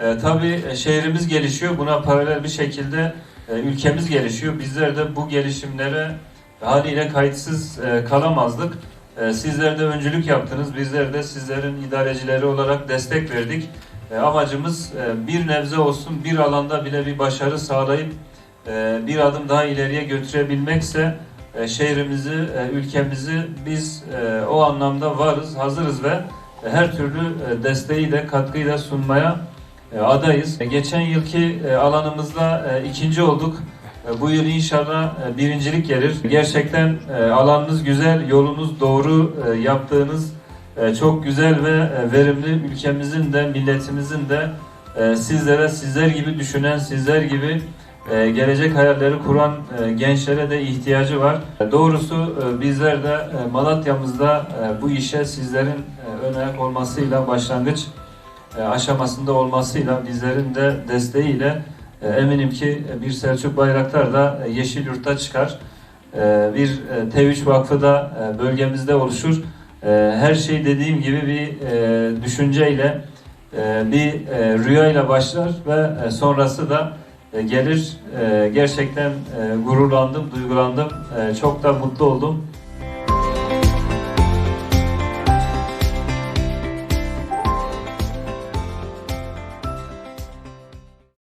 tabii e, şehrimiz gelişiyor. Buna paralel bir şekilde e, ülkemiz gelişiyor. Bizler de bu gelişimlere haliyle kayıtsız e, kalamazdık. E, sizler de öncülük yaptınız. Bizler de sizlerin idarecileri olarak destek verdik. E, amacımız e, bir nebze olsun bir alanda bile bir başarı sağlayıp e, bir adım daha ileriye götürebilmekse e, şehrimizi, e, ülkemizi biz e, o anlamda varız, hazırız ve e, her türlü e, desteği de katkıyı da sunmaya e, adayız. E, Geçen yılki e, alanımızda e, ikinci olduk. E, Bu yıl inşallah e, birincilik gelir. Gerçekten e, alanınız güzel, yolunuz doğru, e, yaptığınız e, çok güzel ve e, verimli ülkemizin de milletimizin de e, sizlere, sizler gibi düşünen, sizler gibi e, gelecek hayalleri kuran e, gençlere de ihtiyacı var. E, Doğrusu e, bizler de e, Malatya'mızda e, bu işe sizlerin e, ön ayak olmasıyla başlangıç e, aşamasında olmasıyla bizlerin de desteğiyle e, eminim ki e, bir Selçuk Bayraktar da e, Yeşilyurt'ta çıkar. E, Bir e, T3 Vakfı da e, bölgemizde oluşur. E, Her şey dediğim gibi bir e, düşünceyle, e, bir e, rüyayla başlar ve e, sonrası da e, gelir. E, Gerçekten e, gururlandım, duygulandım. E, Çok da mutlu oldum.